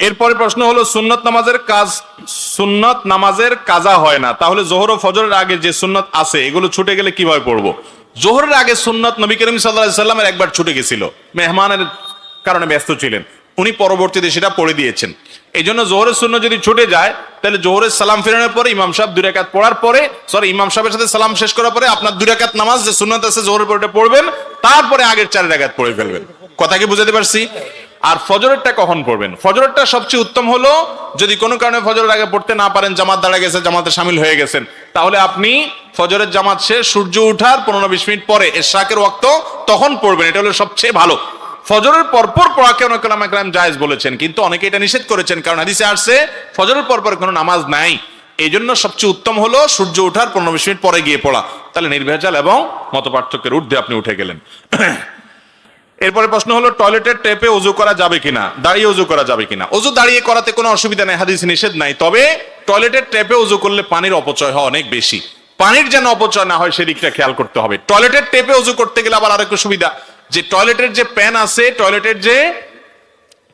এরপরে প্রশ্ন হলো, সুন্নত নামাজের কাজ, সুন্নত নামাজের কাজা হয় না। তাহলে জোহর ও ফজরের আগে যে সুন্নত আছে, এগুলো ছুটে গেলে কীভাবে পড়ব? জোহরের আগে সুন্নত নবী করিম সাল্লামের একবার ছুটে গেছিল। মেহমানের কারণে ব্যস্ত ছিলেন। উনি পরবর্তীতে সেটা পড়ে দিয়েছেন। এই জন্য জোহরের শূন্য যদি ছুটে যায়, তাহলে জোহরের সালাম ফেরানোর পরে ইমাম সাহেব দুই রাকাত পড়ার পরে সরি ইমাম সাহেবের সাথে সালাম শেষ করার পরে আপনার দুই রাকাত নামাজ যে সুন্নত আছে, জোহরের পরে পড়বেন, তারপরে আগের চার রাকাত পড়ে ফেলবেন। কথা কি বুঝাতে পারছি? আর ফজরেরটা কখন পড়বেন? ফজরেরটা সবচেয়ে উত্তম হলো, যদি কোনো কারণে ফজরের আগে পড়তে না পারেন, জামাত দাঁড়া গেছে, জামাতে সামিল হয়ে গেছেন, তাহলে আপনি ফজরের জামাত শেষ, সূর্য উঠার পনেরো বিশ মিনিট পরে এশাকের ওয়াক্ত তখন পড়বেন, এটা হলো সবচেয়ে ভালো। ফজরের পরপর পড়াকে অনেক কালাম জায়েজ বলেছেন, কিন্তু অনেকে এটা নিষেধ করেছেন, কারণ হাদিসে আসছে, ফজরের পরপর কোনো নামাজ নাই। এই জন্য সবচেয়ে উত্তম হলো সূর্য ওঠার পনেরো বিশ মিনিট পরে গিয়ে পড়া। তাহলে নির্ভেজাল এবং মত পার্থক্যের ঊর্ধ্বে আপনি উঠে গেলেন। এরপরে প্রশ্ন হলো টয়লেটের টেপে উজু করা যাবে কিনা? দাঁড়িয়ে উজু করা যাবে কিনা? উজু দাঁড়িয়ে করাতে কোনো অসুবিধা নেই, হাদিস নিষেধ নাই। তবে টয়লেটের টেপে উজু করলে পানির অপচয় হয় অনেক বেশি। পানির যেন অপচয় না হয়, সেদিকটা খেয়াল করতে হবে। টয়লেটের টেপে উজু করতে গেলে আবার আরেকটু সুবিধা। যে টয়লেটের যে প্যান আছে টয়লেটের যে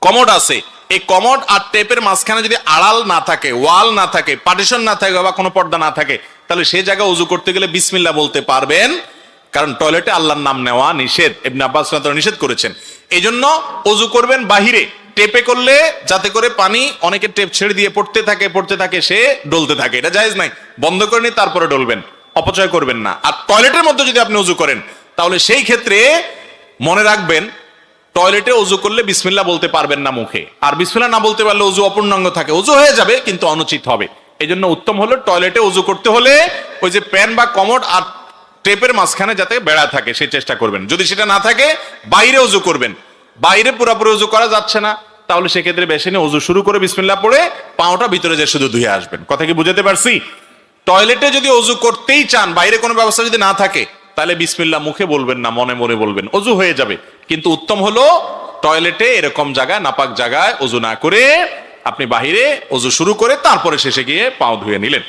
কমোড আছে, এই কমোড আর টেপের মাঝখানে যদি আড়াল না থাকে ওয়াল না থাকে পার্টিশন না থাকে বা কোনো পর্দা না থাকে, তাহলে সেই জায়গায় উজু করতে গেলে বিসমিল্লা বলতে পারবেন। কারণ টয়লেটে আল্লাহর নাম নেওয়া নিষেধ। এমনি আব্বাস নিষেধ করেছেন। এই জন্য উজু করবেন বাহিরে। টেপে করলে যাতে করে পানি অনেকে টেপ ছেড়ে দিয়ে পড়তে থাকে পড়তে থাকে, সে ডলতে থাকে। এটা জায়েজ নাই। বন্ধ করে নিয়ে তারপরে ডলবেন। অপচয় করবেন না। আর টয়লেটের মধ্যে যদি আপনি উজু করেন, তাহলে সেই ক্ষেত্রে মনে রাখবেন, টয়লেটে উজু করলে বিসমিল্লা বলতে পারবেন না মুখে। আর বিসমিল্লা না বলতে পারলে উজু অপূর্ণাঙ্গ থাকে। উজু হয়ে যাবে, কিন্তু অনুচিত হবে। এই জন্য উত্তম হলো টয়লেটে উজু করতে হলে ওই যে প্যান বা কমোড আর টেপের মাঝখানে যাতে বেড়া থাকে সেই চেষ্টা করবেন। যদি সেটা না থাকে, বাইরে উজু করবেন। বাইরে পুরোপুরি উজু করা যাচ্ছে না। তাহলে সেক্ষেত্রে বেশি নিয়ে উজু শুরু করে বিসমিল্লা পড়ে পাওটা ভিতরে যে শুধু ধুয়ে আসবেন। কথা কি বুঝাতে পারছি? টয়লেটে যদি অজু করতেই চান, বাইরে কোনো ব্যবস্থা যদি না থাকে, তাহলে বিসমিল্লা মুখে বলবেন না, মনে মনে বলবেন। অজু হয়ে যাবে। কিন্তু উত্তম হলো টয়লেটে এরকম জায়গায়, নাপাক জায়গায় অজু না করে আপনি বাহিরে অজু শুরু করে তারপরে শেষে গিয়ে পাও ধুয়ে নিলেন।